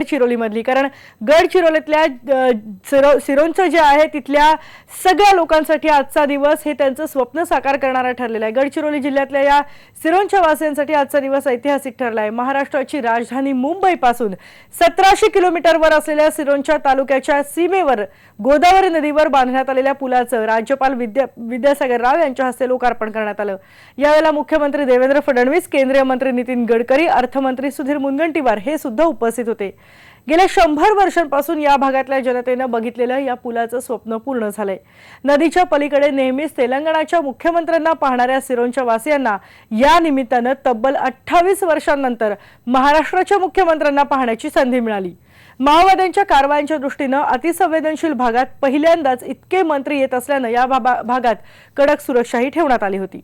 गडचिरोलीमधली. कारण गडचिरोलीतल्या सिरोंचं जे आहे तिथल्या सगळ्या लोकांसाठी आजचा दिवस हे त्यांचं स्वप्न साकार करणारा ठरलेला आहे. गडचिरोली जिल्ह्यातल्या या सिरोंच्या वासियांसाठी आजचा दिवस ऐतिहासिक ठरला आहे. महाराष्ट्राची राजधानी मुंबईपासून सतराशे किलोमीटरवर असलेल्या सिरोंच्या तालुक्याच्या सीमेवर गोदावरी नदीवर बांधण्यात आलेल्या पुलाचं राज्यपाल विद्या विद्यासागर राव यांच्या हस्ते लोकार्पण करण्यात आलं. यावेळेला मुख्यमंत्री देवेंद्र फडणवीस केंद्रीय मंत्री नितीन गडकरी अर्थमंत्री सुधीर मुनगंटीवार हे सुद्धा उपस्थित होते. गेल्या शंभर वर्षांपासून या भागातल्या जनतेनं बघितलेलं या पुलाचं स्वप्न पूर्ण झालंय. नदीच्या पलीकडे नेहमीच तेलंगणाच्या मुख्यमंत्र्यांना पाहणाऱ्या सिरोंच्या वासियांना या निमित्तानं तब्बल अठ्ठावीस वर्षांनंतर महाराष्ट्राच्या मुख्यमंत्र्यांना पाहण्याची संधी मिळाली. माओवाद्यांच्या कारवायांच्या दृष्टीनं अतिसंवेदनशील भागात पहिल्यांदाच इतके मंत्री येत असल्यानं या भागात कडक सुरक्षाही ठेवण्यात आली होती.